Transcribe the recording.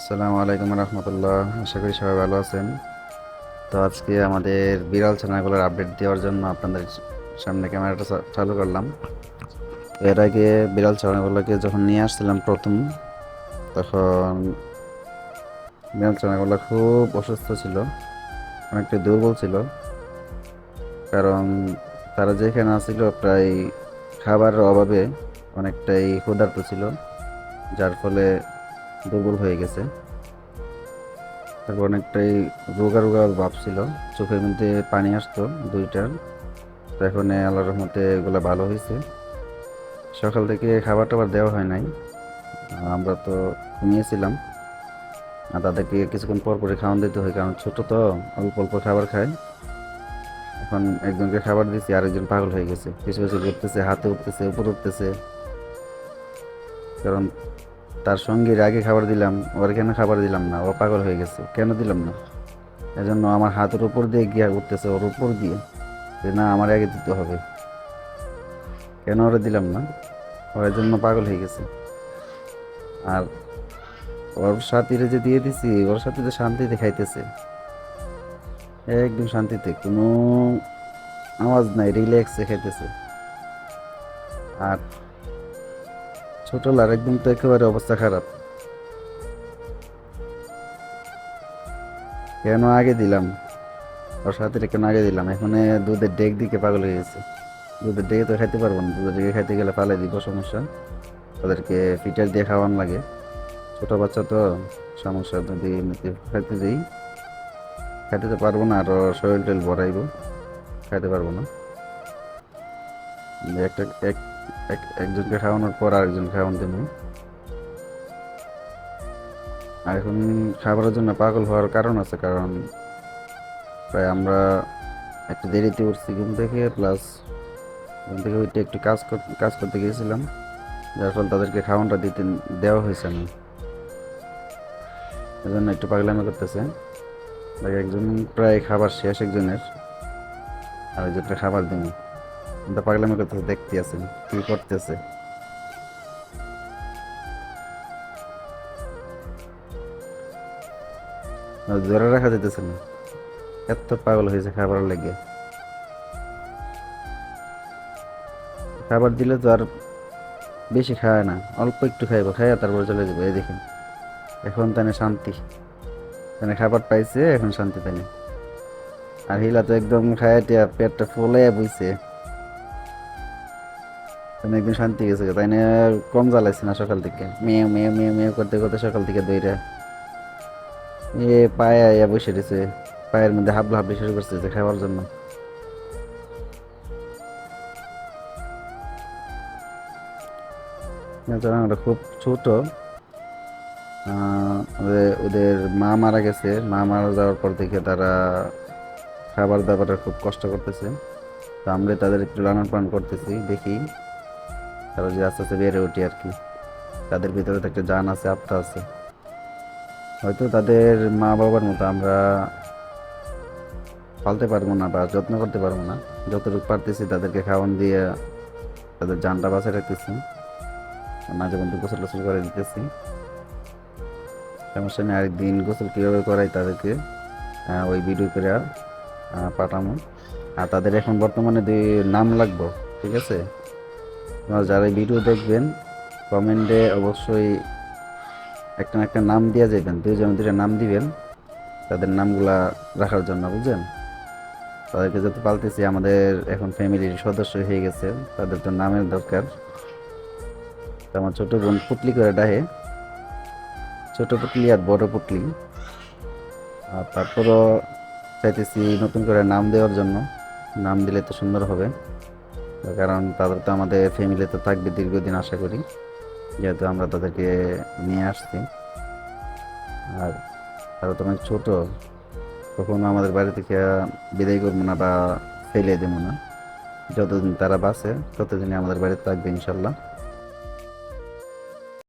আসসালামু আলাইকুম রহমতুল্লাহ। আশা করি সবাই ভালো আছেন। তো আজকে আমাদের বিড়াল ছানাগুলোর আপডেট দেওয়ার জন্য আপনাদের সামনে ক্যামেরাটা চালু করলাম। এর আগে বিড়াল ছানাগুলোকে যখন নিয়ে আসছিলাম প্রথম, তখন বিড়াল ছানাগুলো খুব অসুস্থ ছিল, অনেকটা দুর্বল ছিল। কারণ তারা যেখানে আসছিল প্রায় খাবারের অভাবে অনেকটাই ক্ষুধার্ত ছিল, যার ফলে দুর্বল হয়ে গেছে। তারপর অনেকটাই রোগা রোগা ভাব ছিল। চোখের মধ্যে পানি আসতো দুইটার তো এখন আল্লাহ রহমতে এগুলো ভালো হয়েছে। সকাল থেকে খাবার টাবার দেওয়া হয় নাই। আমরা তো ঘুমিয়েছিলাম। আর তাদেরকে কিছুক্ষণ পর পরে খাওয়ান দিতে হয়, কারণ ছোট তো, অল্প অল্প খাবার খায়। এখন একজনকে খাবার দিয়েছি, আরেকজন পাগল হয়ে গেছে। কিছু কিছু ঘুরতেছে হাতে উঠতেছে, উপর উঠতেছে। কারণ তার সঙ্গীর আগে খাবার দিলাম, ওর কেন খাবার দিলাম না? ও পাগল হয়ে গেছে, কেন দিলাম না? এজন্য আমার হাতের উপর দিয়ে গিয়া উঠতেছে, ওর উপর দিয়ে। যে না, আমার আগে দিতে হবে। কেন ওরা দিলাম না? ওর জন্য পাগল হয়ে গেছে। আর ওর সাথীরে যে দিয়ে দিছি, ওর সাথে যে শান্তিতে খাইতেছে। একদম শান্তিতে, কোনো আওয়াজ নাই, রিল্যাক্সে খাইতেছে। আর ছোট লার একদম তো একেবারে অবস্থা খারাপ। কেন আগে দিলাম? ওর সাথে কেন আগে দিলাম? এখন দুধের ডেক দিকে পাগল হয়ে গেছে। দুধের ডেকে তো খাইতে পারব না। দুধের ডেকে খাইতে গেলে পালাই দিব, সমস্যা। তাদেরকে ফিটার দিয়ে খাওয়ান লাগে। ছোট বাচ্চা তো সমস্যা যদি এমনিতে খাইতে দিই। খাইতে তো পারব না, আর শরীর টরীর ভরাইব খাইতে পারব না। একটা, এক এক- একজনকে খাওয়ানোর পর আরেকজন খাওয়ান দেব। এখন খাবারের জন্য পাগল হওয়ার কারণ আছে, কারণ প্রায় আমরা একটু দেরিতে উঠছি ঘুম থেকে প্লাস ঘুম থেকে উঠে একটু কাজ কাজ করতে গিয়েছিলাম, যার ফলে তাদেরকে খাওয়ানটা দিতে, দেওয়া হয়েছে না। এজন্য একটু পাগলামি করতেছে। একজন প্রায় খাবার শেষ, একজনের আর একজনটা খাবার দিব। কিন্তু পাগলামি করতেছে, দেখতে আছেন কি করতেছে? ধরে রাখা যেতেছে না। এত পাগল হয়েছে খাবার লেগে। খাবার দিলে তো আর বেশি খায় না, অল্প একটু খাইবো, খাইয়া তারপরে চলে যাব, এই দেখেন। এখন তানে শান্তি। তানে খাবার পাইছে, এখন শান্তি তানে। আর হিলা তো একদম খায় টিয়া পেটটা ফুলে বইছে। তাহলে একদম শান্তি গেছে তাই না? কম জ্বালাইছে না সকাল থেকে? মেয়ে মেয়ে মেয়ে মেয়ে করতে করতে সকাল থেকে দইরা এ পায়ে আয়া বসে রয়েছে, পায়ের মধ্যে হাবলা হাবলি শুরু করছে খাওয়ার জন্য। ওরা খুব ছোট। ওদের- মা মারা গেছে। মা মারা যাওয়ার পর থেকে তারা খাবার দাবারে খুব কষ্ট করতেছে। তো আমরা তাদের একটু লালন পালন করতেছি, দেখি। তারা যে আস্তে আস্তে বেড়ে উঠি আর কি। তাদের ভিতরে তো একটা জান আছে, আত্মা আছে। হয়তো তাদের মা বাবার মতো আমরা পালতে পারব না বা যত্ন করতে পারব না। যতটুকু পারতেছি তাদেরকে খাওয়ান দিয়ে তাদের জানটা বাঁচিয়ে রাখতেছি। মাঝে মধ্যে গোসল টোসল করে দিতেছি। সমস্যা নেই আরেকদিন গোসল কীভাবে করাই তাদেরকে ওই ভিডিও করে পাঠামো। আর তাদের এখন বর্তমানে নাম লাগবো, ঠিক আছে? তোমরা যারা ভিডিও দেখবেন কমেন্টে অবশ্যই একটা একটা নাম দিয়ে যাবেন দুইজন দুইটা নাম দিবেন, তাদের নামগুলা রাখার জন্য, বুঝছেন? তাদেরকে যত পালতেছি, আমাদের এখন ফ্যামিলির সদস্য হয়ে গেছে, তাদের তো নামের দরকার। আমার ছোট বোন পুতলি করে ডাহে, ছোট পুটলি আর বড় পুটলি। আর তারপরও চাইতেছি নতুন করে নাম দেওয়ার জন্য, নাম দিলে তো সুন্দর হবে। কারণ তাদের তো আমাদের ফ্যামিলিতে থাকবে দীর্ঘদিন আশা করি, যেহেতু আমরা তাদেরকে নিয়ে আসছি। আর তারা তো অনেক ছোটো, কখনো আমাদের বাড়ি থেকে বিদায় করব না বা ফেলে দেবো না। যতদিন তারা বাসে ততদিনই আমাদের বাড়িতে থাকবে ইনশাল্লাহ।